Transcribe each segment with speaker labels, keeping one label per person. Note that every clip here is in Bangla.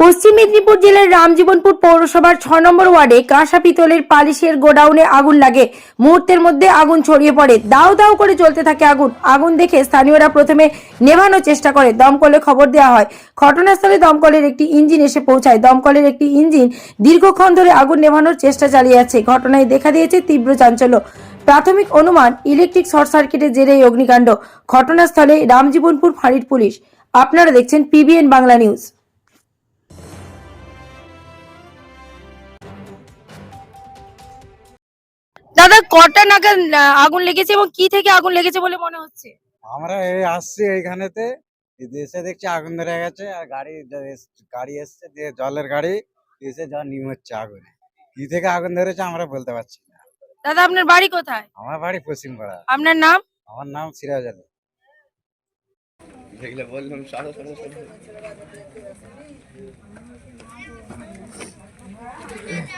Speaker 1: পশ্চিম মেদিনীপুর জেলার রামজীবনপুর পৌরসভার ছ নম্বর ওয়ার্ডে কাঁসা পিতলের পালিশের গোডাউনে আগুন লাগে। মুহূর্তের মধ্যে আগুন ছড়িয়ে পড়ে। দাউ দাউ করে জ্বলতে থাকে আগুন। আগুন দেখে স্থানীয়রা প্রথমে নেভানোর চেষ্টা করে। দমকলে খবর দেওয়া হয়, ঘটনাস্থলে দমকলের একটি ইঞ্জিন এসে পৌঁছায়। দমকলের একটি ইঞ্জিন দীর্ঘক্ষণ ধরে আগুন নেভানোর চেষ্টা চালিয়ে যাচ্ছে। ঘটনায় দেখা দিয়েছে তীব্র চাঞ্চল্য। প্রাথমিক অনুমান, ইলেকট্রিক শর্ট সার্কিটের জেরে অগ্নিকাণ্ড। ঘটনাস্থলে রামজীবনপুর ফাঁড়ির পুলিশ। আপনারা দেখছেন পিবিএন বাংলা নিউজ। দাদা কটা নাগাদ আগুন লেগেছে এবং কি থেকে আগুন লেগেছে বলে মনে হচ্ছে?
Speaker 2: আমরা এই আসছি এইখানেতে এসে দেখছি আগুন ধরে গেছে আর গাড়ি গাড়ি এসছে দিয়ে জলের গাড়ি এসে জল নিম হচ্ছে আগুন। কি থেকে আগুন ধরেছে আমরা বলতে পারছি না।
Speaker 1: দাদা আপনার বাড়ি কোথায়?
Speaker 2: আমার বাড়ি পশ্চিম পাড়া
Speaker 1: আপনার নাম?
Speaker 2: আমার নাম সিরাজ আলী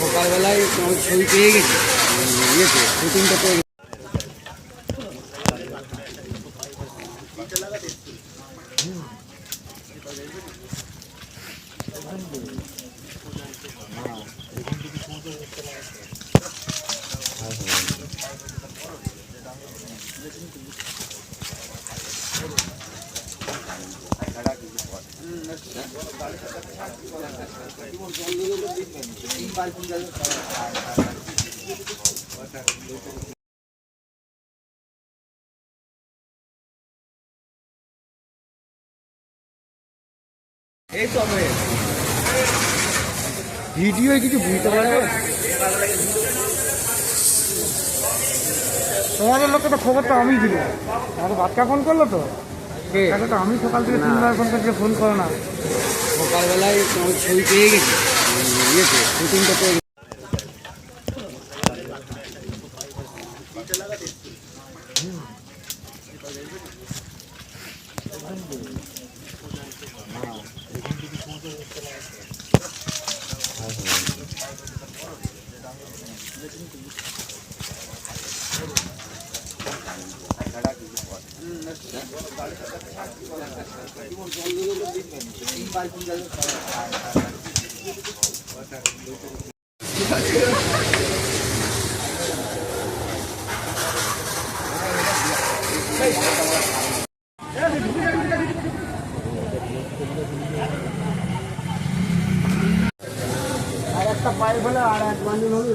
Speaker 2: সকালবেলায় ছবি পেয়ে গেছি ইয়েতে শুটিংটা পেয়ে গেছি
Speaker 3: ভিডিও কিছু বুঝতে পারে তোমাদের লোককে তো খবরটা আমি দিল আমাকে বাচ্চা ফোন করল তো? আমি সকাল থেকে তিনবার ফোন করছি ফোন করো না।
Speaker 2: সকালবেলায় ছবি পেয়ে গেছি ইয়েতে শুটিংটা পেয়ে গেছি
Speaker 3: আর একটা পায়ে ফেলে আর এক বান্ডিল হবে